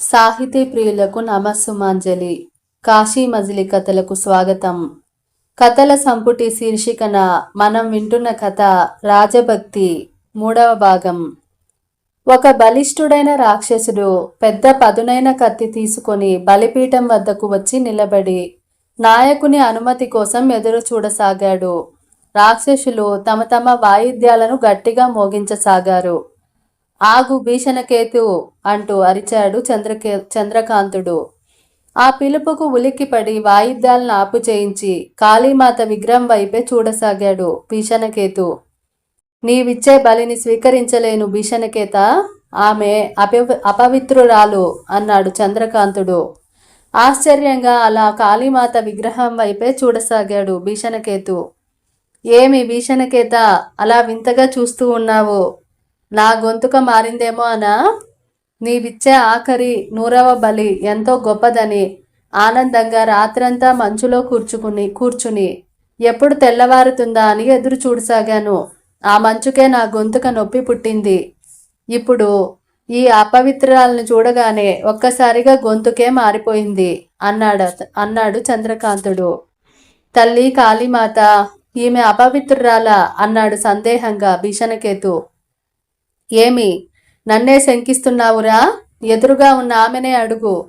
సాహితీ ప్రియులకు నమస్సుమాంజలి. కాశీ మజిలి కథలకు స్వాగతం. కథల సంపుటి శీర్షికన మనం వింటున్న కథ రాజభక్తి మూడవ భాగం. ఒక బలిష్ఠుడైన రాక్షసుడు పెద్ద పదునైన కత్తి తీసుకొని బలిపీఠం వద్దకు వచ్చి నిలబడి నాయకుని అనుమతి కోసం ఎదురు చూడసాగాడు. రాక్షసులు తమ తమ వాయిద్యాలను గట్టిగా మోగించసాగారు. ఆగు భీషణకేతు అంటూ అరిచాడు చంద్రకే చంద్రకాంతుడు. ఆ పిలుపుకు ఉలిక్కిపడి వాయిద్యాలను ఆపు చేయించి కాళీమాత విగ్రహం వైపే చూడసాగాడు భీషణకేతు. నీవిచ్చే బలిని స్వీకరించలేను భీషణకేత. ఆమె అప అపవిత్రురాలు అన్నాడు చంద్రకాంతుడు. ఆశ్చర్యంగా అలా కాళీమాత విగ్రహం వైపే చూడసాగాడు భీషణకేతు. ఏమి భీషణకేత అలా వింతగా చూస్తూ ఉన్నావు? నా గొంతుక మారిందేమో అనా? నీవిచ్చే ఆఖరి నూరవ బలి ఎంతో గొప్పదని ఆనందంగా రాత్రంతా మంచులో కూర్చుకుని కూర్చుని ఎప్పుడు తెల్లవారుతుందా అని ఎదురు చూడసాగాను. ఆ మంచుకే నా గొంతుక నొప్పి పుట్టింది. ఇప్పుడు ఈ అపవిత్రాలను చూడగానే ఒక్కసారిగా గొంతుకే మారిపోయింది అన్నాడు అన్నాడు చంద్రకాంతుడు. తల్లి కాళీమాత ఈమె అపవిత్రురాలా? అన్నాడు సందేహంగా భీషణకేతు. ఏమి? నన్నే శంకిస్తున్నావురా? ఎదురుగా ఉన్న ఆమెనే అడుగు.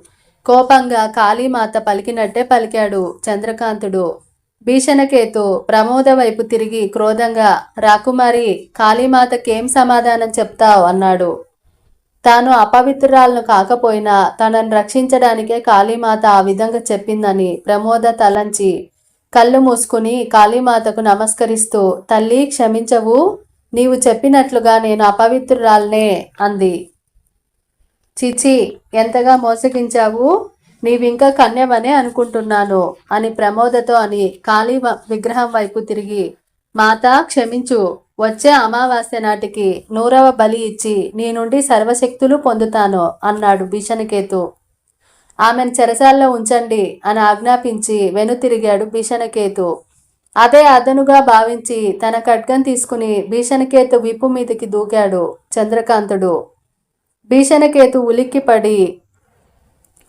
కోపంగా కాళీమాత పలికినట్టే పలికాడు చంద్రకాంతుడు. భీషణకేతు ప్రమోద వైపు తిరిగి క్రోధంగా రాకుమారి కాళీమాతకేం సమాధానం చెప్తావు? అన్నాడు. తాను అపవిత్రురాలను కాకపోయినా తనను రక్షించడానికే కాళీమాత ఆ విధంగా చెప్పిందని ప్రమోద తలంచి కళ్ళు మూసుకుని కాళీమాతకు నమస్కరిస్తూ తల్లి క్షమించవు. నీవు చెప్పినట్లుగా నేను అపవిత్రురాల్నే అంది. చిచి ఎంతగా మోసగించావు? నీవింకా కన్యమనే అనుకుంటున్నాను అని ప్రమోదతో అని కాళీ వ- విగ్రహం వైపు తిరిగి మాత క్షమించు. వచ్చే అమావాస్య నాటికి నూరవ బలి ఇచ్చి నీ నుండి సర్వశక్తులు పొందుతాను అన్నాడు భీషణకేతు. ఆమెను చెరసాల్లో ఉంచండి అని ఆజ్ఞాపించి వెనుతిరిగాడు భీషణకేతు. అదే అదనుగా భావించి తన ఖడ్గం తీసుకుని భీషణకేతు విప్పు మీదకి దూకాడు చంద్రకాంతుడు. భీషణకేతు ఉలిక్కిపడి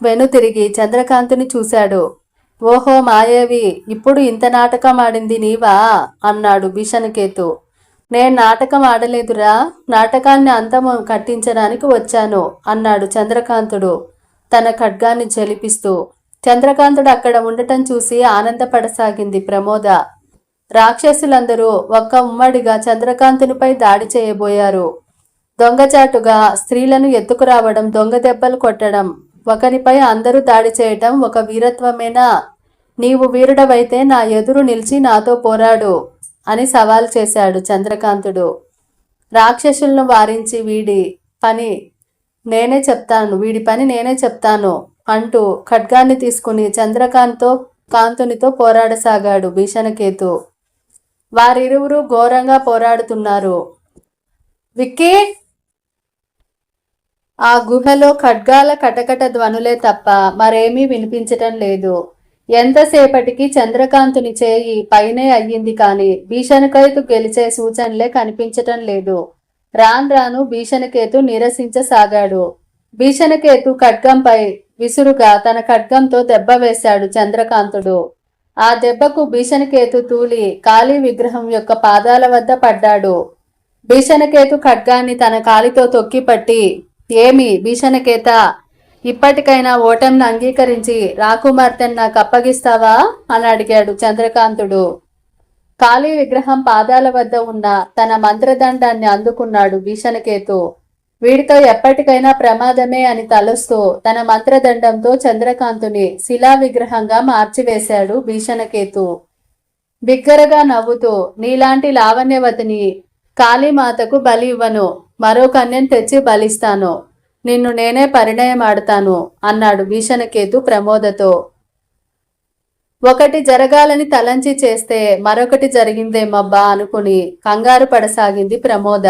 వెనుతిరిగి చంద్రకాంతుని చూశాడు. ఓహో మాయేవి ఇప్పుడు ఇంత నాటకం ఆడింది నీవా? అన్నాడు భీషణకేతు. నేను నాటకం ఆడలేదురా నాటకాన్ని అంతము కట్టించడానికి వచ్చాను అన్నాడు చంద్రకాంతుడు తన ఖడ్గాన్ని జలిపిస్తూ. చంద్రకాంతుడు అక్కడ ఉండటం చూసి ఆనందపడసాగింది ప్రమోద. రాక్షసులందరూ ఒక్క ఉమ్మడిగా చంద్రకాంతునిపై దాడి చేయబోయారు. దొంగచాటుగా స్త్రీలను ఎత్తుకురావడం దొంగ దెబ్బలు కొట్టడం ఒకరిపై అందరూ దాడి చేయటం ఒక వీరత్వమేనా? నీవు వీరుడవైతే నా ఎదురు నిలిచి నాతో పోరాడు అని సవాల్ చేశాడు చంద్రకాంతుడు. రాక్షసులను వారించి వీడి పని నేనే చెప్తాను వీడి పని నేనే చెప్తాను అంటూ ఖడ్గాన్ని తీసుకుని చంద్రకాంత్తో కాంతునితో పోరాడసాగాడు భీషణకేతు. వారిరువురు ఘోరంగా పోరాడుతున్నారు. విక్కీ ఆ గుహలో ఖడ్గాల కటకట ధ్వనులే తప్ప మరేమీ వినిపించటం లేదు. ఎంతసేపటికి చంద్రకాంతుని చేయి పైనే అయ్యింది కానీ భీషణకేతు గెలిచే సూచనలే కనిపించటం లేదు. రాన్ రాను భీషణకేతు నిరసించసాగాడు. భీషణకేతు ఖడ్గంపై విసురుగా తన ఖడ్గంతో దెబ్బ వేశాడు చంద్రకాంతుడు. ఆ దెబ్బకు భీషణకేతు తూలి కాళీ విగ్రహం యొక్క పాదాల వద్ద పడ్డాడు. భీషణకేతు ఖడ్గాన్ని తన కాలితో తొక్కిపట్టి ఏమి భీషణకేత? ఇప్పటికైనా ఓటమిని అంగీకరించి రాకుమార్తెను నాకు అప్పగిస్తావా? అని అడిగాడు చంద్రకాంతుడు. కాళీ విగ్రహం పాదాల వద్ద ఉన్న తన మంత్రదండాన్ని అందుకున్నాడు భీషణకేతు. వీడితో ఎప్పటికైనా ప్రమాదమే అని తలుస్తూ తన మంత్రదండంతో చంద్రకాంతుని శిలా విగ్రహంగా మార్చివేశాడు భీషణకేతు. బిగ్గరగా నవ్వుతూ నీలాంటి లావణ్యవతిని కాళీమాతకు బలి ఇవ్వను. మరో కన్యను తెచ్చి బలిస్తాను. నిన్ను నేనే పరిణయం ఆడతాను అన్నాడు భీషణకేతు ప్రమోదతో. ఒకటి జరగాలని తలంచి చేస్తే మరొకటి జరిగిందేమబ్బా అనుకుని కంగారు పడసాగింది ప్రమోద.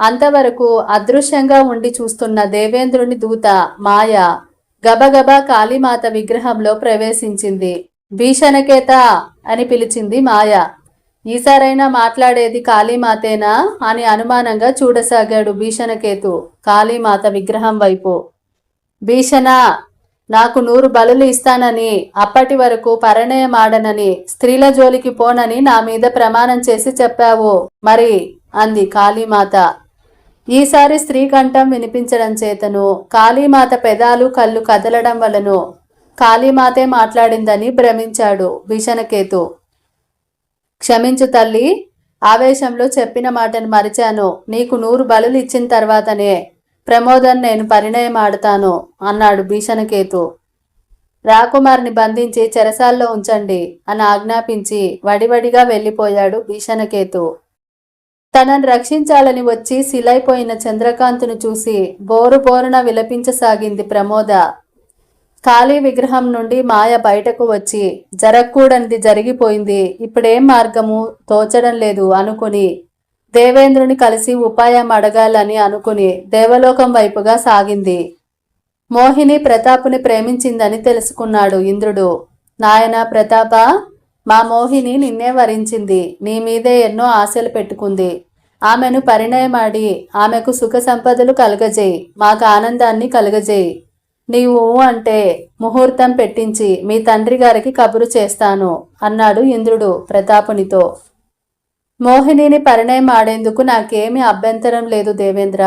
అంతవరకు అదృశ్యంగా ఉండి చూస్తున్న దేవేంద్రుని దూత మాయ గబగబా కాళీమాత విగ్రహంలో ప్రవేశించింది. భీషణకేత అని పిలిచింది మాయ. ఈసారైనా మాట్లాడేది కాళీమాతేనా అని అనుమానంగా చూడసాగాడు భీషణకేతు కాళీమాత విగ్రహం వైపు. భీషణ నాకు నూరు బలులు ఇస్తానని అప్పటి వరకు పరిణయమాడనని స్త్రీల జోలికి పోనని నా మీద ప్రమాణం చేసి చెప్పావు. మరి అంది కాళీమాత. ఈసారి స్త్రీ కంఠం వినిపించడం చేతను కాళీమాత పెదాలు కళ్ళు కదలడం వలను కాళీమాతే మాట్లాడిందని భ్రమించాడు భీషణకేతు క్షమించు తల్లి ఆవేశంలో చెప్పిన మాటను మరిచాను. నీకు నూరు బలులు ఇచ్చిన తర్వాతనే ప్రమోదన్ నేను పరిణయం ఆడతాను అన్నాడు భీషణకేతు రాకుమార్ని బంధించి చెరసాల్లో ఉంచండి అని ఆజ్ఞాపించి వడివడిగా వెళ్ళిపోయాడు భీషణకేతు తనను రక్షించాలని వచ్చి శిలైపోయిన చంద్రకాంత్ను చూసి బోరు బోరున విలపించసాగింది ప్రమోద. ఖాళీ విగ్రహం నుండి మాయ బయటకు వచ్చి జరగకూడనిది జరిగిపోయింది. ఇప్పుడేం మార్గము? తోచడం లేదు అనుకుని దేవేంద్రుని కలిసి ఉపాయం అడగాలని అనుకుని దేవలోకం వైపుగా సాగింది. మోహిని ప్రతాపుని ప్రేమించిందని తెలుసుకున్నాడు ఇంద్రుడు. నాయన ప్రతాప! మా మోహిని నిన్నే వరించింది. నీ మీదే ఎన్నో ఆశలు పెట్టుకుంది. ఆమెను పరిణయమాడి ఆమెకు సుఖ సంపదలు కలగజేయి. మాకు ఆనందాన్ని కలగజేయి. నీవు అంటే ముహూర్తం పెట్టించి మీ తండ్రి గారికి కబురు చేస్తాను అన్నాడు ఇంద్రుడు ప్రతాపునితో. మోహినిని పరిణయం ఆడేందుకు నాకేమీ అభ్యంతరం లేదు దేవేంద్ర.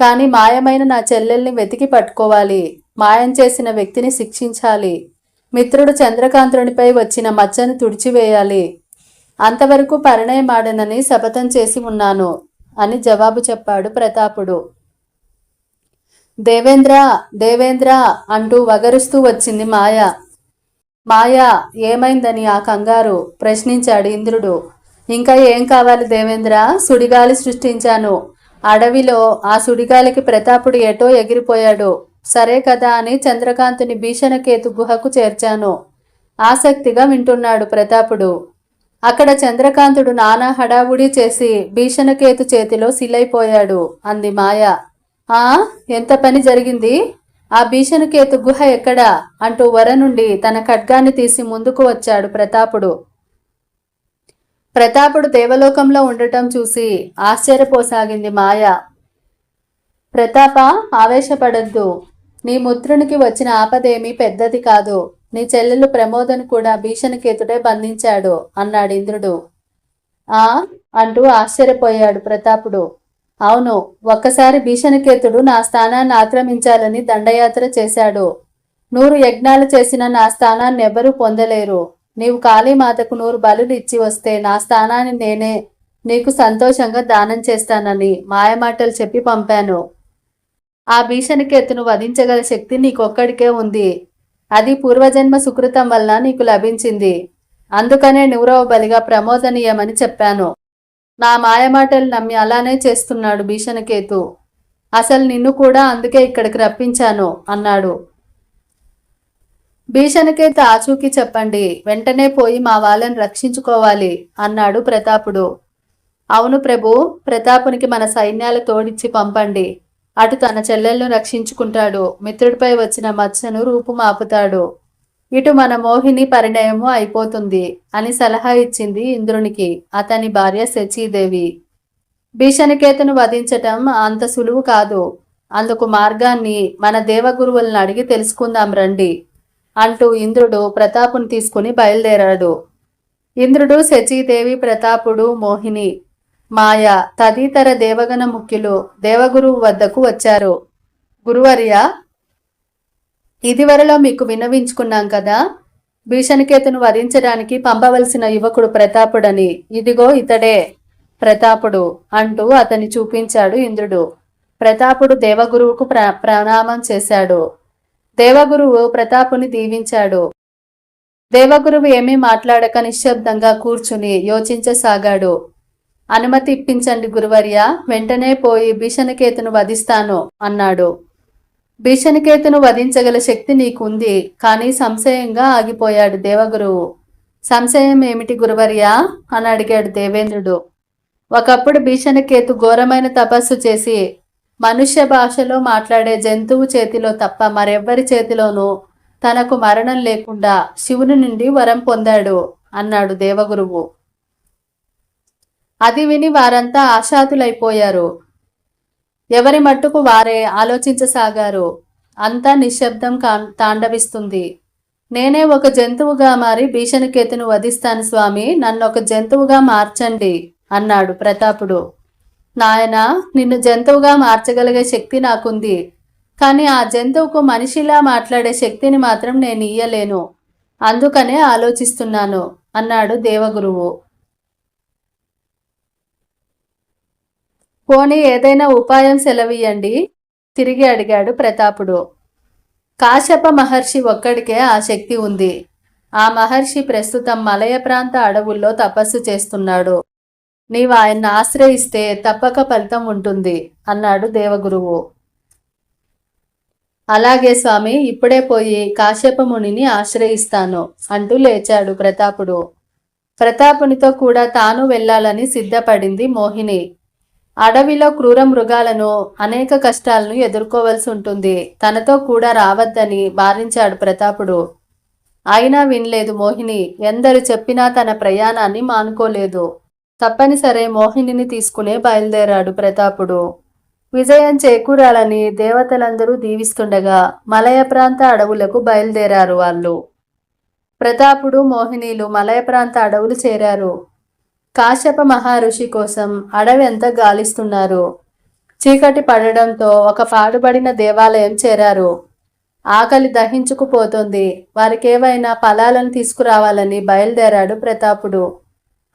కానీ మాయమైన నా చెల్లెల్ని వెతికి పట్టుకోవాలి. మాయం చేసిన వ్యక్తిని శిక్షించాలి. మిత్రుడు చంద్రకాంతునిపై వచ్చిన మచ్చను తుడిచివేయాలి. అంతవరకు పరిణయం ఆడనని శపథం చేసి ఉన్నాను అని జవాబు చెప్పాడు ప్రతాపుడు. దేవేంద్ర దేవేంద్ర అంటూ వగరుస్తూ వచ్చింది మాయ. మాయ ఏమైందని ఆ కంగారు? ప్రశ్నించాడు ఇంద్రుడు. ఇంకా ఏం కావాలి దేవేంద్ర? సుడిగాలి సృష్టించాను. అడవిలో ఆ సుడిగాలికి ప్రతాపుడు ఎటో ఎగిరిపోయాడు. సరే కదా అని చంద్రకాంతుని భీషణకేతు గుహకు చేర్చాను. ఆసక్తిగా వింటున్నాడు ప్రతాపుడు. అక్కడ చంద్రకాంతుడు నానా హడావుడి చేసి భీషణకేతు చేతిలో సిలైపోయాడు అంది మాయ. ఆ? ఎంత పని జరిగింది? ఆ భీషణకేతు గుహ ఎక్కడా? అంటూ వర నుండి తన ఖడ్గాన్ని తీసి ముందుకు వచ్చాడు ప్రతాపుడు. ప్రతాపుడు దేవలోకంలో ఉండటం చూసి ఆశ్చర్యపోసాగింది మాయ. ప్రతాప ఆవేశపడద్దు. నీ ముద్రునికి వచ్చిన ఆపదేమీ పెద్దది కాదు. నీ చెల్లెలు ప్రమోదను కూడా భీషణకేతుడే బంధించాడు అన్నాడు ఇంద్రుడు. ఆ? అంటూ ఆశ్చర్యపోయాడు ప్రతాపుడు. అవును ఒక్కసారి భీషణకేతుడు నా స్థానాన్ని ఆక్రమించాలని దండయాత్ర చేశాడు. నూరు యజ్ఞాలు చేసిన నా స్థానాన్ని ఎవరూ పొందలేరు. నీవు కాళీమాతకు నూరు బలులు ఇచ్చి వస్తే నా స్థానాన్ని నేనే నీకు సంతోషంగా దానం చేస్తానని మాయమాటలు చెప్పి పంపాను. ఆ భీషణకేతును వధించగల శక్తి నీకొక్కడికే ఉంది. అది పూర్వజన్మ సుకృతం వలన నీకు లభించింది. అందుకనే నూరవ బలిగా ప్రమోదనీయమని చెప్పాను. నా మాయమాటలు నమ్మి అలానే చేస్తున్నాడు భీషణకేతు. అసలు నిన్ను కూడా అందుకే ఇక్కడికి రప్పించాను అన్నాడు. భీషణకేతు ఆచూకీ చెప్పండి వెంటనే పోయి మా వాళ్ళని రక్షించుకోవాలి అన్నాడు ప్రతాపుడు. అవును ప్రభు ప్రతాపునికి మన సైన్యాలు తోడిచ్చి పంపండి. అటు తన చెల్లెలను రక్షించుకుంటాడు. మిత్రుడిపై వచ్చిన మచ్చను రూపుమాపుతాడు. ఇటు మన మోహిని పరిణయము అయిపోతుంది అని సలహా ఇచ్చింది ఇంద్రునికి. అతని భార్య శచీదేవి. భీషణికేతను వధించటం అంత సులువు కాదు. అందుకు మార్గాన్ని మన దేవగురువులను అడిగి తెలుసుకుందాం రండి అంటూ ఇంద్రుడు ప్రతాపుని తీసుకుని బయలుదేరాడు. ఇంద్రుడు శచీదేవి ప్రతాపుడు మోహిని మాయ తదితర దేవగణ ముఖ్యులు దేవగురువు వద్దకు వచ్చారు. గురువర్య ఇదివరలో మీకు విన్నవించుకున్నాం కదా? భీషణకేతును వధించడానికి పంపవలసిన యువకుడు ప్రతాపుడని. ఇదిగో ఇతడే ప్రతాపుడు అంటూ అతన్ని చూపించాడు ఇంద్రుడు. ప్రతాపుడు దేవగురువుకు ప్ర ప్రణామం చేశాడు. దేవగురువు ప్రతాపుని దీవించాడు. దేవగురువు ఏమీ మాట్లాడక నిశ్శబ్దంగా కూర్చుని యోచించసాగాడు. అనుమతి ఇప్పించండి గురువర్య వెంటనే పోయి భీషణకేతును వధిస్తాను అన్నాడు. భీషణకేతును వధించగల శక్తి నీకుంది కానీ సంశయంగా ఆగిపోయాడు దేవగురువు. సంశయం ఏమిటి గురువర్య? అని అడిగాడు దేవేంద్రుడు. ఒకప్పుడు భీషణకేతు ఘోరమైన తపస్సు చేసి మనుష్య భాషలో మాట్లాడే జంతువు చేతిలో తప్ప మరెవ్వరి చేతిలోనూ తనకు మరణం లేకుండా శివుని నుండి వరం పొందాడు అన్నాడు దేవగురువు. అది విని వారంతా ఆశాతులైపోయారు. ఎవరి మట్టుకు వారే ఆలోచించసాగారు. అంతా నిశ్శబ్దం తాండవిస్తుంది. నేనే ఒక జంతువుగా మారి భీషణకేతును వధిస్తాను స్వామి నన్ను ఒక జంతువుగా మార్చండి అన్నాడు ప్రతాపుడు. నాయన నిన్ను జంతువుగా మార్చగలిగే శక్తి నాకుంది. కానీ ఆ జంతువుకు మనిషిలా మాట్లాడే శక్తిని మాత్రం నేను ఇయ్యలేను. అందుకనే ఆలోచిస్తున్నాను అన్నాడు దేవగురువు. పోనీ ఏదైనా ఉపాయం సెలవియండి తిరిగి అడిగాడు ప్రతాపుడు. కాశ్యప మహర్షి ఒక్కడికే ఆ శక్తి ఉంది. ఆ మహర్షి ప్రస్తుతం మలయ ప్రాంత అడవుల్లో తపస్సు చేస్తున్నాడు. నీవు ఆయన్ని ఆశ్రయిస్తే తప్పక ఫలితం ఉంటుంది అన్నాడు దేవగురువు. అలాగే స్వామి ఇప్పుడే పోయి కాశ్యపమునిని ఆశ్రయిస్తాను అంటూ లేచాడు ప్రతాపుడు. ప్రతాపునితో కూడా తాను వెళ్ళాలని సిద్ధపడింది మోహిని. అడవిలో క్రూర మృగాలను అనేక కష్టాలను ఎదుర్కోవలసి ఉంటుంది. తనతో కూడా రావద్దని భావించాడు ప్రతాపుడు. అయినా వినలేదు మోహిని. ఎందరు చెప్పినా తన ప్రయాణాన్ని మానుకోలేదు. తప్పనిసరే మోహినిని తీసుకునే బయలుదేరాడు ప్రతాపుడు. విజయం చేకూరాలని దేవతలందరూ దీవిస్తుండగా మలయ ప్రాంత అడవులకు బయలుదేరారు వాళ్ళు. ప్రతాపుడు మోహినీలు మలయ ప్రాంత అడవులు చేరారు. కాశ్యప మహర్షి కోసం అడవి ఎంత గాలిస్తున్నారు. చీకటి పడడంతో ఒక పాడుబడిన దేవాలయం చేరారు. ఆకలి దహించుకుపోతుంది. వారికేవైనా ఫలాలను తీసుకురావాలని బయలుదేరాడు ప్రతాపుడు.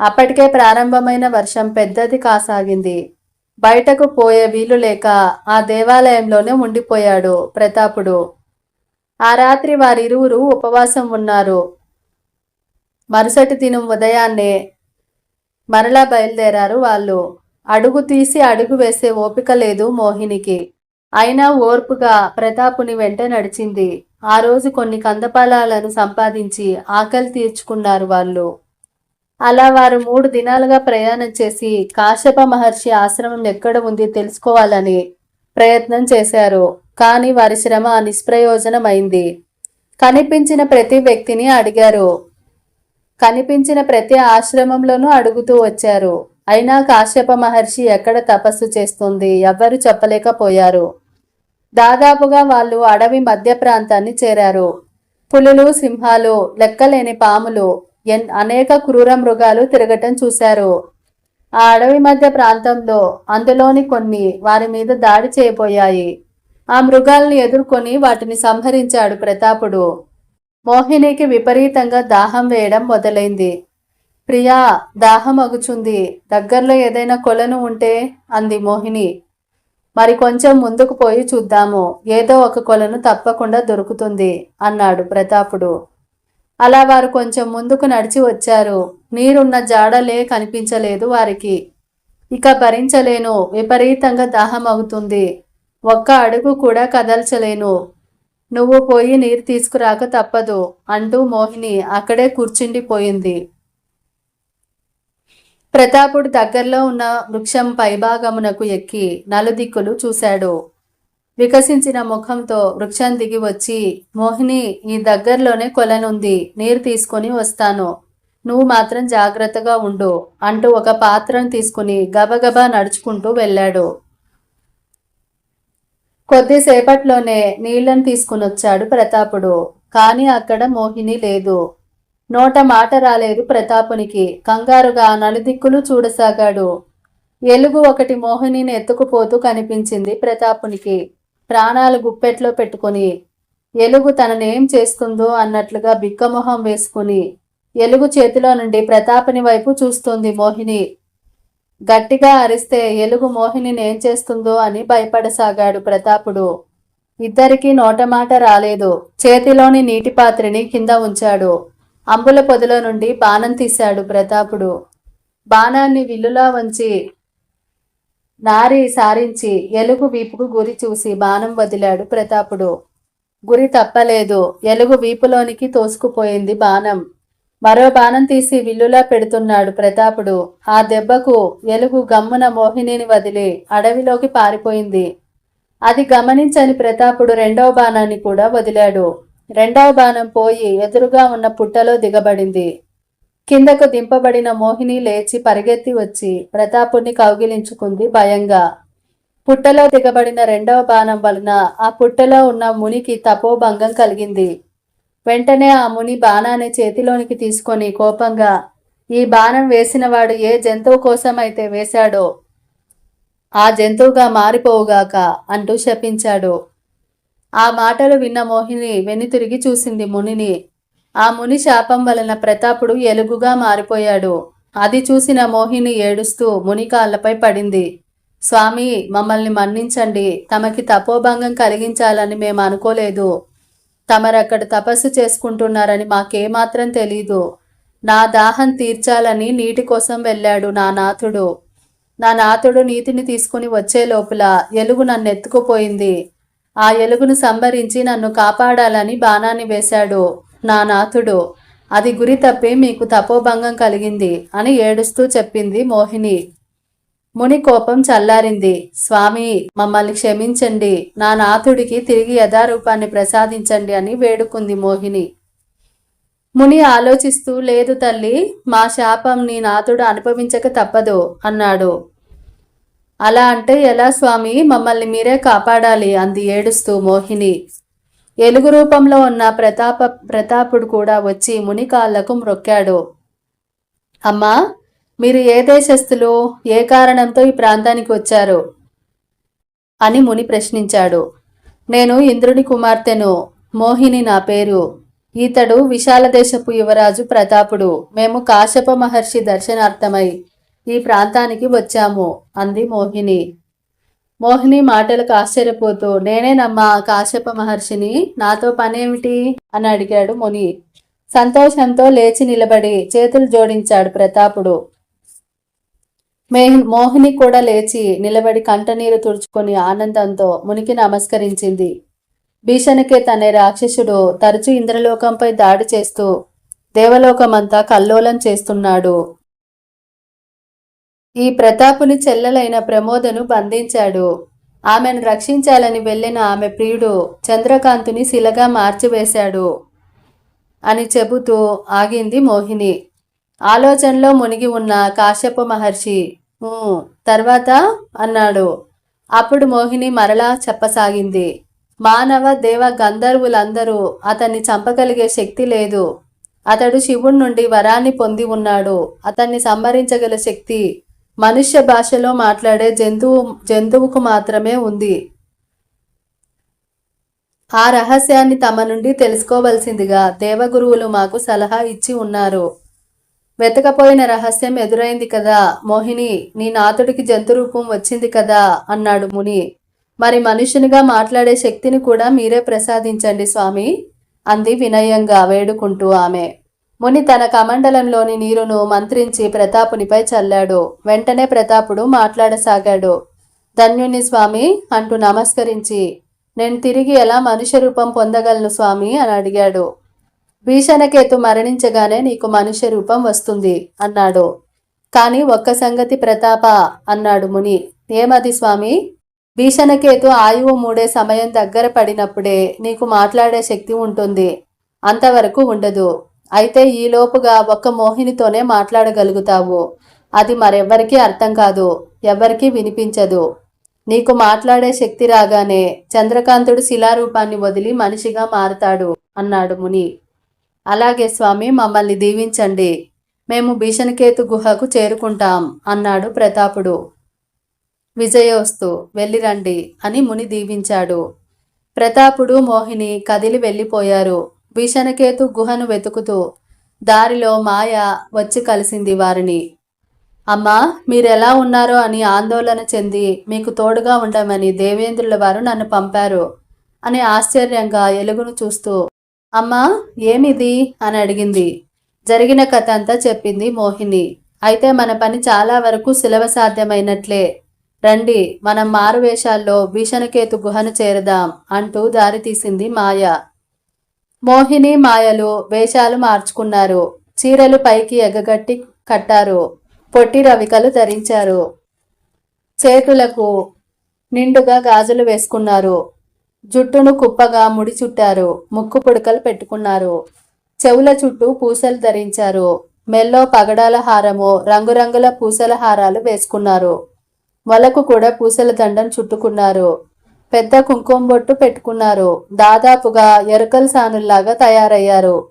అప్పటికే ప్రారంభమైన వర్షం పెద్దది కాసాగింది. బయటకు పోయే వీలు లేక ఆ దేవాలయంలోనే ఉండిపోయాడు ప్రతాపుడు. ఆ రాత్రి వారిరువురు ఉపవాసం ఉన్నారు. మరుసటి దినం ఉదయాన్నే మరలా బయలుదేరారు వాళ్ళు. అడుగు తీసి అడుగు వేసే ఓపిక లేదు మోహినికి. అయినా ఓర్పుగా ప్రతాపుని వెంట నడిచింది. ఆ రోజు కొన్ని కందపాలాలను సంపాదించి ఆకలి తీర్చుకున్నారు వాళ్ళు. అలా వారు మూడు దినాలుగా ప్రయాణం చేసి కాశ్యప మహర్షి ఆశ్రమం ఎక్కడ ఉంది తెలుసుకోవాలని ప్రయత్నం చేశారు. కానీ వారి శ్రమ నిష్ప్రయోజనమైంది. కనిపించిన ప్రతి వ్యక్తిని అడిగారు. కనిపించిన ప్రతి ఆశ్రమంలోనూ అడుగుతూ వచ్చారు. అయినా కాశ్యప మహర్షి ఎక్కడ తపస్సు చేస్తుంది? ఎవ్వరు చెప్పలేకపోయారు. దాదాపుగా వాళ్ళు అడవి మధ్య ప్రాంతాన్ని చేరారు. పులులు సింహాలు లెక్కలేని పాములు ఎన్ అనేక క్రూర మృగాలు తిరగటం చూశారు. ఆ అడవి మధ్య ప్రాంతంలో అందులోని కొన్ని వారి మీద దాడి చేయబోయాయి. ఆ మృగాలను ఎదుర్కొని వాటిని సంహరించాడు ప్రతాపుడు. మోహినికి విపరీతంగా దాహం వేయడం మొదలైంది. ప్రియా దాహం అగుచుంది. దగ్గరలో ఏదైనా కొలను ఉంటే అంది మోహిని. మరి కొంచెం ముందుకు పోయి చూద్దాము. ఏదో ఒక కొలను తప్పకుండా దొరుకుతుంది అన్నాడు ప్రతాపుడు. అలా వారు కొంచెం ముందుకు నడిచి వచ్చారు. నీరున్న జాడలే కనిపించలేదు వారికి. ఇక భరించలేను. విపరీతంగా దాహం అవుతుంది. ఒక్క అడుగు కూడా కదల్చలేను. నువ్వు పోయి నీరు తీసుకురాక తప్పదు అంటూ మోహిని అక్కడే కూర్చుండిపోయింది. ప్రతాపుడు దగ్గరలో ఉన్న వృక్షం పైభాగమునకు ఎక్కి నలుదిక్కులు చూశాడు. వికసించిన ముఖంతో వృక్షం దిగి వచ్చి మోహిని ఈ దగ్గరలోనే కొలనుంది నీరు తీసుకొని వస్తాను. నువ్వు మాత్రం జాగ్రత్తగా ఉండు అంటూ ఒక పాత్రను తీసుకుని గబగబా నడుచుకుంటూ వెళ్ళాడు. కొద్దిసేపట్లోనే నీళ్ళను తీసుకుని వచ్చాడు ప్రతాపుడు. కానీ అక్కడ మోహిని లేదు. నోట మాట రాలేదు ప్రతాపునికి. కంగారుగా నలుదిక్కులు చూడసాగాడు. ఎలుగు ఒకటి మోహినిని ఎత్తుకుపోతూ కనిపించింది ప్రతాపునికి. ప్రాణాలు గుప్పెట్లో పెట్టుకుని. ఎలుగు తననేం చేస్తుందో అన్నట్లుగా బిక్కమొహం వేసుకుని. ఎలుగు చేతిలో నుండి ప్రతాపుని వైపు చూస్తుంది మోహిని. గట్టిగా అరిస్తే ఎలుగు మోహినిని ఏం చేస్తుందో అని భయపడసాగాడు ప్రతాపుడు. ఇద్దరికీ నోటమాట రాలేదు. చేతిలోని నీటి పాత్రని కింద ఉంచాడు. అంబుల పొదిలో నుండి బాణం తీశాడు ప్రతాపుడు. బాణాన్ని విల్లులా వంచి నారి సారించి ఎలుగు వీపుకు గురి చూసి బాణం వదిలాడు ప్రతాపుడు. గురి తప్పలేదు. ఎలుగు వీపులోనికి తోసుకుపోయింది బాణం. మరో బాణం తీసి విల్లులా పెడుతున్నాడు ప్రతాపుడు. ఆ దెబ్బకు ఎలుగు గమ్మున మోహినిని వదిలి అడవిలోకి పారిపోయింది. అది గమనించని ప్రతాపుడు రెండవ బాణాన్ని కూడా వదిలాడు. రెండవ బాణం పోయి ఎదురుగా ఉన్న పుట్టలో దిగబడింది. కిందకు దింపబడిన మోహిని లేచి పరిగెత్తి వచ్చి ప్రతాపుణ్ణి కౌగిలించుకుంది భయంగా. పుట్టలో దిగబడిన రెండవ బాణం వలన ఆ పుట్టలో ఉన్న మునికి తపోభంగం కలిగింది. వెంటనే ఆ ముని బాణాన్ని చేతిలోనికి తీసుకొని కోపంగా ఈ బాణం వేసినవాడు ఏ జంతువు కోసమైతే వేశాడో ఆ జంతువుగా మారిపోవుగాక అంటూ శపించాడు. ఆ మాటలు విన్న మోహిని వెనుతిరిగి చూసింది మునిని. ఆ ముని శాపం వలన ప్రతాపుడు ఎలుగుగా మారిపోయాడు. అది చూసిన మోహిని ఏడుస్తూ ముని కాళ్ళపై పడింది. స్వామి మమ్మల్ని మన్నించండి. తమకి తపోభంగం కలిగించాలని మేము అనుకోలేదు తమరక్కడ తపస్సు చేసుకుంటున్నారని మాకేమాత్రం తెలీదు. నా దాహం తీర్చాలని నీటి కోసం వెళ్ళాడు నా నాథుడు. నా నాథుడు నీతిని తీసుకుని వచ్చే లోపల ఎలుగు నన్ను ఎత్తుకుపోయింది ఆ ఎలుగును సంభరించి నన్ను కాపాడాలని బాణాన్ని వేశాడు నా నాథుడు. అది గురి తప్పి మీకు తపోభంగం కలిగింది అని ఏడుస్తూ చెప్పింది మోహిని. ముని కోపం చల్లారింది. స్వామి మమ్మల్ని క్షమించండి. నా నాథుడికి తిరిగి యథారూపాన్ని ప్రసాదించండి అని వేడుకుంది మోహిని. ముని ఆలోచిస్తూ లేదు తల్లి మా శాపం నీ నాథుడు అనుభవించక తప్పదు అన్నాడు. అలా అంటే ఎలా స్వామి? మమ్మల్ని మీరే కాపాడాలి అంది ఏడుస్తూ మోహిని. ఎలుగు రూపంలో ఉన్న ప్రతాప ప్రతాపుడు కూడా వచ్చి ముని కాళ్ళకు మ్రొక్కాడు అమ్మా మీరు ఏ దేశస్థులు ఏ కారణంతో ఈ ప్రాంతానికి వచ్చారు? అని ముని ప్రశ్నించాడు. నేను ఇంద్రుని కుమార్తెను మోహిని నా పేరు. ఈతడు విశాల దేశపు యువరాజు ప్రతాపుడు. మేము కాశ్యప మహర్షి దర్శనార్థమై ఈ ప్రాంతానికి వచ్చాము అంది మోహిని. మోహిని మాటలకు ఆశ్చర్యపోతూ నేనేనమ్మా కాశ్యప మహర్షిని నాతో పనేమిటి? అని అడిగాడు ముని. సంతోషంతో లేచి నిలబడి చేతులు జోడించాడు ప్రతాపుడు. మోహిని కూడా లేచి నిలబడి కంటనీరు తుడుచుకొని ఆనందంతో మునికి నమస్కరించింది. భీషణకేత్ అనే రాక్షసుడు తరచు ఇంద్రలోకంపై దాడి చేస్తూ దేవలోకమంతా కల్లోలం చేస్తున్నాడు. ఈ ప్రతాపుని చెల్లెలైన ప్రమోదను బంధించాడు. ఆమెను రక్షించాలని వెళ్ళిన ఆమె ప్రియుడు చంద్రకాంతుని శిలగా మార్చివేశాడు అని చెబుతూ ఆగింది మోహిని. ఆలోచనలో మునిగి ఉన్న కాశ్యప మహర్షి తర్వాత అన్నాడు. అప్పుడు మోహిని మరలా చెప్పసాగింది. మానవ దేవ గంధర్వులందరూ అతన్ని చంపగలిగే శక్తి లేదు. అతడు శివుడి నుండి వరాన్ని పొంది ఉన్నాడు. అతన్ని సంహరించగల శక్తి మనుష్య భాషలో మాట్లాడే జంతువు జంతువుకు మాత్రమే ఉంది. ఆ రహస్యాన్ని తమ నుండి తెలుసుకోవలసిందిగా దేవగురువులు మాకు సలహా ఇచ్చి ఉన్నారు. వెతకపోయిన రహస్యం ఎదురైంది కదా మోహిని నీ నాతుడికి జంతు రూపం వచ్చింది కదా అన్నాడు ముని. మరి మనుషునిగా మాట్లాడే శక్తిని కూడా మీరే ప్రసాదించండి స్వామి అంది వినయంగా వేడుకుంటూ ఆమె. ముని తన కమండలంలోని నీరును మంత్రించి ప్రతాపునిపై చల్లాడు. వెంటనే ప్రతాపుడు మాట్లాడసాగాడు. ధన్యుని స్వామి అంటూ నమస్కరించి నేను తిరిగి ఎలా మనుష్య రూపం పొందగలను స్వామి అని అడిగాడు. భీషణకేతు మరణించగానే నీకు మనుష్య రూపం వస్తుంది అన్నాడు. కాని ఒక్క సంగతి ప్రతాప అన్నాడు ముని. ఏమది స్వామి? భీషణకేతు ఆయువు మూడే సమయం దగ్గర పడినప్పుడే నీకు మాట్లాడే శక్తి ఉంటుంది. అంతవరకు ఉండదు. అయితే ఈలోపుగా ఒక్క మోహినితోనే మాట్లాడగలుగుతావు. అది మరెవ్వరికీ అర్థం కాదు ఎవ్వరికీ వినిపించదు. నీకు మాట్లాడే శక్తి రాగానే చంద్రకాంతుడు శిలారూపాన్ని వదిలి మనిషిగా మారతాడు అన్నాడు ముని. అలాగే స్వామి మమ్మల్ని దీవించండి. మేము భీషణకేతు గుహకు చేరుకుంటాం అన్నాడు ప్రతాపుడు. విజయోస్తు వెళ్ళిరండి అని ముని దీవించాడు. ప్రతాపుడు మోహిని కదిలి వెళ్ళిపోయారు. భీషణకేతు గుహను వెతుకుతూ దారిలో మాయ వచ్చి కలిసింది వారిని. అమ్మా మీరెలా ఉన్నారో అని ఆందోళన చెంది మీకు తోడుగా ఉండమని దేవేంద్రుల వారు నన్ను పంపారు అని ఆశ్చర్యంగా ఎలుగును చూస్తూ అమ్మా ఏమిది? అని అడిగింది. జరిగిన కథ అంతా చెప్పింది మోహిని. అయితే మన పని చాలా వరకు సులభ సాధ్యమైనట్లే. రండి మనం మారువేషాల్లో భీషణకేతు గుహను చేరదాం అంటూ దారి తీసింది మాయ. మోహిని మాయలు వేషాలు మార్చుకున్నారు. చీరలు పైకి ఎగగట్టి కట్టారు. పొట్టి రవికలు ధరించారు. చేతులకు నిండుగా గాజులు వేసుకున్నారు. జుట్టును కుప్పగా ముడి చుట్టారు ముక్కు పుడకలు పెట్టుకున్నారు. చెవుల చుట్టూ పూసలు ధరించారు. మెల్లో పగడాల హారము రంగురంగుల పూసల హారాలు వేసుకున్నారు. మొలకు కూడా పూసల దండం చుట్టుకున్నారు. పెద్ద కుంకుమ బొట్టు పెట్టుకున్నారు. దాదాపుగా ఎరుకల సానుల్లాగా తయారయ్యారు.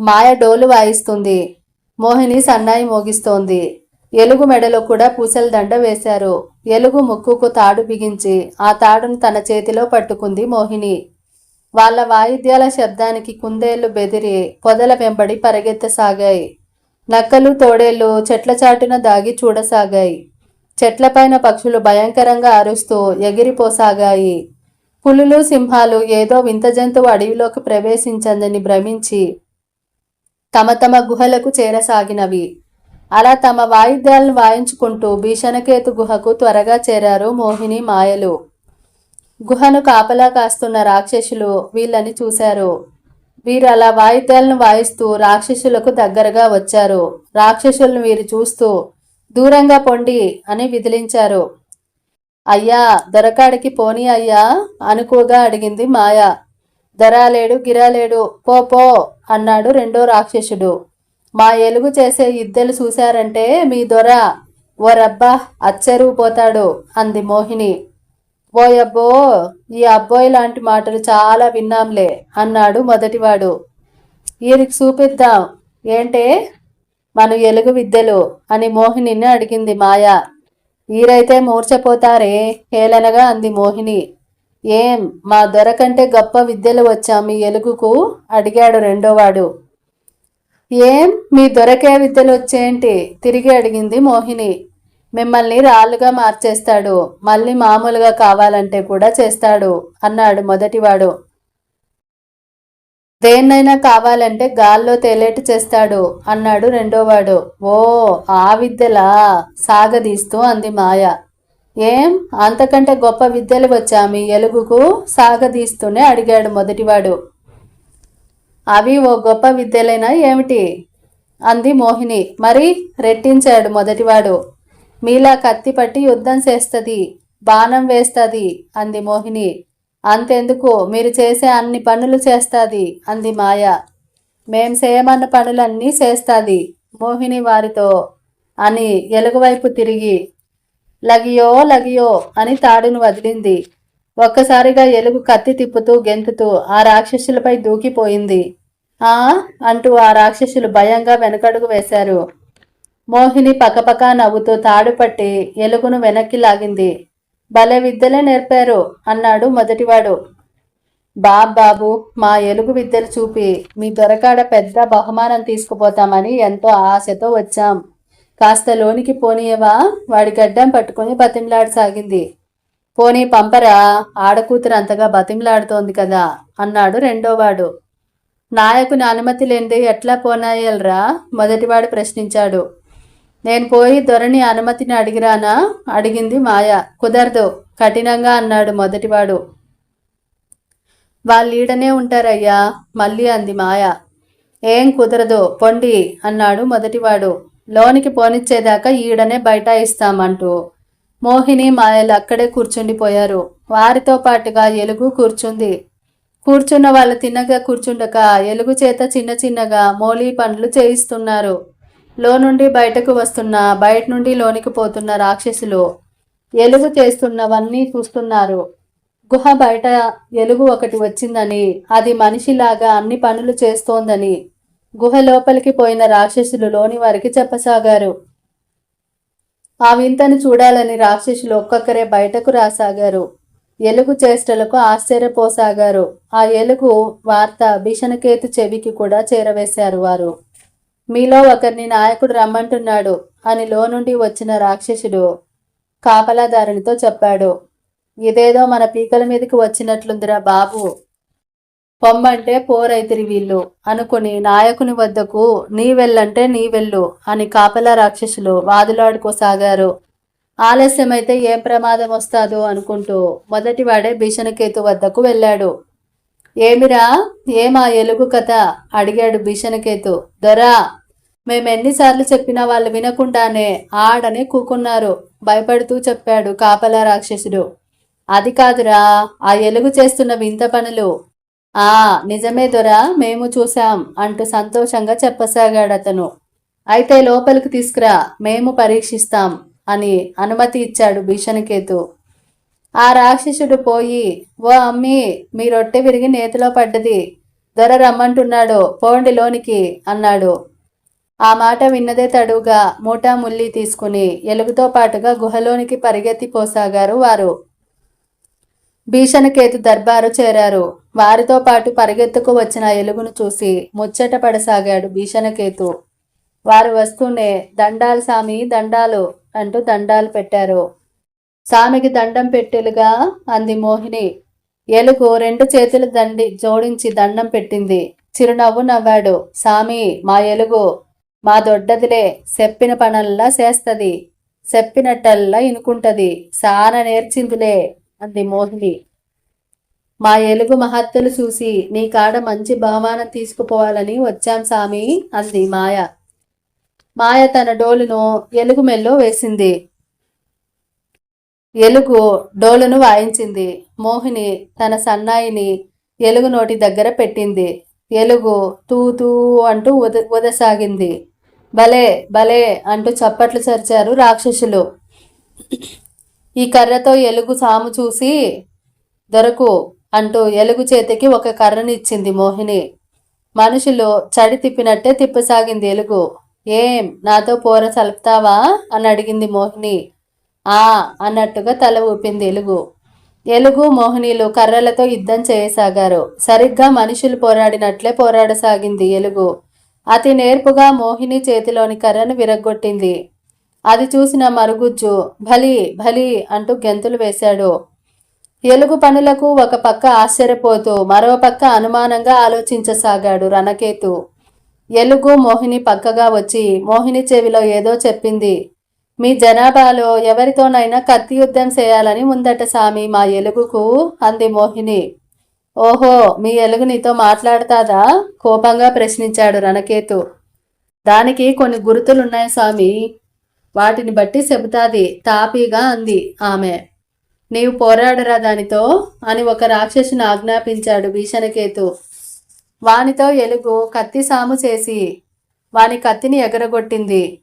మాయ డోలు వాయిస్తుంది. మోహిని సన్నాయి మోగిస్తోంది. ఎలుగు మెడలో కూడా పూసల దండ వేశారు. ఎలుగు ముక్కుకు తాడు బిగించి ఆ తాడును తన చేతిలో పట్టుకుంది మోహిని. వాళ్ళ వాయిద్యాల శబ్దానికి కుందేళ్ళు బెదిరి పొదల వెంబడి పరిగెత్తసాగాయి. నక్కలు తోడేళ్ళు చెట్ల చాటున దాగి చూడసాగాయి. చెట్లపైన పక్షులు భయంకరంగా అరుస్తూ ఎగిరిపోసాగాయి. పులులు సింహాలు ఏదో వింత జంతువు అడవిలోకి ప్రవేశించందని భ్రమించి తమ తమ గుహలకు చేరసాగినవి. అలా తమ వాయిద్యాలను వాయించుకుంటూ భీషణకేతు గుహకు త్వరగా చేరారు మోహిని మాయలు. గుహను కాపలా కాస్తున్న రాక్షసులు వీళ్ళని చూశారు. వీరు అలా వాయిద్యాలను వాయిస్తూ రాక్షసులకు దగ్గరగా వచ్చారు. రాక్షసులను వీరు చూస్తూ దూరంగా పొండి అని విదిలించారు. అయ్యా దొరకాడికి పోనీ అయ్యా అనుకోగా అడిగింది మాయ. దరాలేడు గిరాలేడు పో పో అన్నాడు రెండో రాక్షసుడు. మా ఎలుగు చేసే ఇద్దెలు చూశారంటే మీ దొర ఓరబ్బా అచ్చెరువుపోతాడు పోతాడు అంది మోహిని. ఓయబ్బో ఈ అబ్బాయి లాంటి మాటలు చాలా విన్నాంలే అన్నాడు మొదటివాడు. వీరికి చూపిద్దాం ఏంటే? మన ఎలుగు విద్యలు అని మోహినిని అడిగింది మాయ. ఈరైతే మూర్చపోతారే హేళనగా అంది మోహిని. ఏం మా దొరకంటే గొప్ప విద్యలు వచ్చా మీ ఎలుగుకు? అడిగాడు రెండోవాడు. ఏం? మీ దొరకే విద్యలు వచ్చేంటి తిరిగి అడిగింది మోహిని. మిమ్మల్ని రాళ్ళుగా మార్చేస్తాడు. మళ్ళీ మామూలుగా కావాలంటే కూడా చేస్తాడు అన్నాడు మొదటివాడు. దేన్నైనా కావాలంటే గాల్లో తేలేటు చేస్తాడు అన్నాడు రెండోవాడు. ఓ ఆ విద్యలా? సాగదీస్తూ అంది మాయ. ఏం? అంతకంటే గొప్ప విద్యలు వచ్చా మీ ఎలుగుకు సాగదీస్తూనే అడిగాడు మొదటివాడు. అవి ఓ గొప్ప విద్యలైనా ఏమిటి? అంది మోహిని. మరి రెట్టించాడు మొదటివాడు. మీలా కత్తి పట్టి యుద్ధం చేస్తుంది బాణం వేస్తుంది అంది మోహిని. అంతెందుకు? మీరు చేసే అన్ని పనులు చేస్తుంది అంది మాయ. మేం చేయమన్న పనులన్నీ చేస్తుంది మోహిని వారితో అని ఎలుగువైపు తిరిగి లగియో లగియో అని తాడును వదిలింది. ఒక్కసారిగా ఎలుగు కత్తి తిప్పుతూ గెంతుతూ ఆ రాక్షసులపై దూకిపోయింది. ఆ? అంటూ ఆ రాక్షసులు భయంగా వెనకడుగు వేశారు. మోహిని పక్కపక్క నవ్వుతూ తాడుపట్టి ఎలుగును వెనక్కి లాగింది. భలే విద్యలే నేర్పారు అన్నాడు మొదటివాడు. బాబ్ బాబు మా ఎలుగు విద్యలు చూపి మీ దొరకాడ పెద్ద బహుమానం తీసుకుపోతామని ఎంతో ఆశతో వచ్చాం. కాస్త లోనికి పోనీయవా? వాడి గడ్డం పట్టుకుని బతిమలాడసాగింది. పోనీ పంపరా ఆడకూతురు అంతగా బతిమలాడుతోంది కదా అన్నాడు రెండోవాడు. నాయకుని అనుమతి లేనిది ఎట్లా పోనాయలరా? మొదటివాడు ప్రశ్నించాడు. నేను పోయి దొరని అనుమతిని అడిగిరానా? అడిగింది మాయ. కుదరదు కఠినంగా అన్నాడు మొదటివాడు. వాళ్ళీడనే ఉంటారయ్యా మళ్ళీ అంది మాయ. ఏం కుదరదు పొండి అన్నాడు మొదటివాడు. లోనికి పోనిచ్చేదాకా ఈడనే బైఠాయిస్తామంటూ. మోహిని మాయలు అక్కడే కూర్చుండిపోయారు. వారితో పాటుగా ఎలుగు కూర్చుంది. కూర్చున్న వాళ్ళు తిన్నగా కూర్చుండక ఎలుగు చేత చిన్న చిన్నగా మోలీ పనులు చేయిస్తున్నారు. లో నుండి బయటకు వస్తున్న బయట నుండి లోనికి పోతున్న రాక్షసులు ఎలుగు చేస్తున్నవన్నీ చూస్తున్నారు. గుహ బయట ఎలుగు ఒకటి వచ్చిందని అది మనిషిలాగా అన్ని పనులు చేస్తోందని గుహ లోపలికి పోయిన రాక్షసులు లోని వారికి చెప్పసాగారు. ఆ వింతను చూడాలని రాక్షసులు ఒక్కొక్కరే బయటకు రాసాగారు. ఎలుగు చేష్టలకు ఆశ్చర్యపోసాగారు. ఆ ఎలుగు వార్త భీషణకేతు చెవికి కూడా చేరవేశారు వారు. మీలో ఒకరిని నాయకుడు రమ్మంటున్నాడు అని లో నుండి వచ్చిన రాక్షసుడు కాపలాదారునితో చెప్పాడు. ఇదేదో మన పీకల మీదకి వచ్చినట్లుందిరా బాబు. పొమ్మంటే పోరైతిరి వీళ్ళు అనుకుని నాయకుని వద్దకు నీ వెళ్ళంటే నీ వెళ్ళు అని కాపలా రాక్షసులు వాదులాడుకోసాగారు. ఆలస్యమైతే ఏం ప్రమాదం వస్తాదో అనుకుంటూ మొదటివాడే భీషణకేతు వద్దకు వెళ్ళాడు. ఏమిరా? ఏమా ఎలుగు కథ? అడిగాడు భీషణకేతు. దొరా! మేమెన్నిసార్లు చెప్పినా వాళ్ళు వినకుండానే ఆడనే కూకున్నారు. భయపడుతూ చెప్పాడు కాపలా రాక్షసుడు. అది కాదురా ఆ ఎలుగు చేస్తున్న వింత పనులు. ఆ నిజమే దొరా మేము చూశాం అంటూ సంతోషంగా చెప్పసాగాడు అతను. అయితే లోపలికి తీసుకురా మేము పరీక్షిస్తాం అని అనుమతి ఇచ్చాడు భీషణకేతు. ఆ రాక్షసుడు పోయి ఓ అమ్మి మీ రొట్టె విరిగి నేతిలో పడ్డది. దొర రమ్మంటున్నాడు పోండి లోనికి అన్నాడు. ఆ మాట విన్నదే తడువుగా మూటా ముల్లి తీసుకుని ఎలుగుతో పాటుగా గుహలోనికి పరిగెత్తిపోసాగారు వారు. భీషణకేతు దర్బారు చేరారు. వారితో పాటు పరిగెత్తుకు వచ్చిన ఎలుగును చూసి ముచ్చట పడసాగాడు భీషణకేతు. వారు వస్తూనే దండాలు సామి దండాలు అంటూ దండాలు పెట్టారు. సామికి దండం పెట్టెలుగా? అంది మోహిని. ఎలుగు రెండు చేతులు దండి జోడించి దండం పెట్టింది. చిరునవ్వు నవ్వాడు. సామి మా ఎలుగు మా దొడ్డదిలే చెప్పిన పనల్లా చేస్తది చెప్పినట్టల్లా ఇనుకుంటది సాన నేర్చిందిలే అంది మోహిని. మా ఎలుగు మహత్తులు చూసి నీ కాడ మంచి బహుమానం తీసుకుపోవాలని వచ్చాం సామి అంది మాయ. మాయ తన డోలును ఎలుగు మెల్లో వేసింది. ఎలుగు డోలును వాయించింది. మోహిని తన సన్నాయిని ఎలుగు నోటి దగ్గర పెట్టింది. ఎలుగు తూ తూ అంటూ ఉద ఉదసాగింది భలే భలే అంటూ చప్పట్లు చరిచారు రాక్షసులు. ఈ కర్రతో ఎలుగు సాము చూసి దొరకు అంటూ ఎలుగు చేతికి ఒక కర్రని ఇచ్చింది మోహిని. మనుషులు చడి తిప్పినట్టే తిప్పసాగింది ఎలుగు. ఏం? నాతో పోర సలుపుతావా అని అడిగింది మోహిని. ఆ! అన్నట్టుగా తల ఊపింది ఎలుగు. ఎలుగు మోహినీలు కర్రలతో యుద్ధం చేయసాగారు. సరిగ్గా మనుషులు పోరాడినట్లే పోరాడసాగింది ఎలుగు. అతి నేర్పుగా మోహిని చేతిలోని కర్రను విరగ్గొట్టింది. అది చూసిన మరుగుజ్జు భలి భలి అంటూ గెంతులు వేశాడు. ఎలుగు పనులకు ఒక పక్క ఆశ్చర్యపోతూ మరో పక్క అనుమానంగా ఆలోచించసాగాడు రణకేతు. ఎలుగు మోహిని పక్కగా వచ్చి మోహిని చెవిలో ఏదో చెప్పింది. మీ జనాభాలో ఎవరితోనైనా కత్తి యుద్ధం చేయాలని ఉందట సామి మా ఎలుగుకు అంది మోహిని. ఓహో మీ ఎలుగు నీతో మాట్లాడతాదా? కోపంగా ప్రశ్నించాడు రణకేతు. దానికి కొన్ని గుర్తులున్నాయి స్వామి వాటిని బట్టి చెబుతాది తాపీగా అంది ఆమె. నీవు పోరాడరా దానితో? అని ఒక రాక్షసుని ఆజ్ఞాపించాడు భీషణకేతు. వానితో ఎలుగు కత్తి సాము చేసి వాని కత్తిని ఎగరగొట్టింది.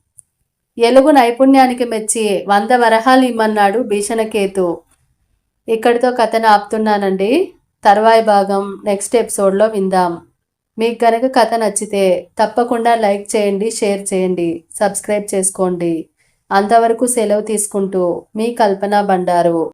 ఎలుగు నైపుణ్యానికి మెచ్చి వంద వరహాలు ఇమ్మన్నాడు భీషణకేతు. ఇక్కడితో కథను ఆపుతున్నానండి. తర్వాయి భాగం నెక్స్ట్ ఎపిసోడ్లో విందాం. మీకు కనుక కథ నచ్చితే తప్పకుండా లైక్ చేయండి షేర్ చేయండి సబ్స్క్రైబ్ చేసుకోండి. అంతవరకు సెలవు తీసుకుంటూ మీ కల్పన బండారు.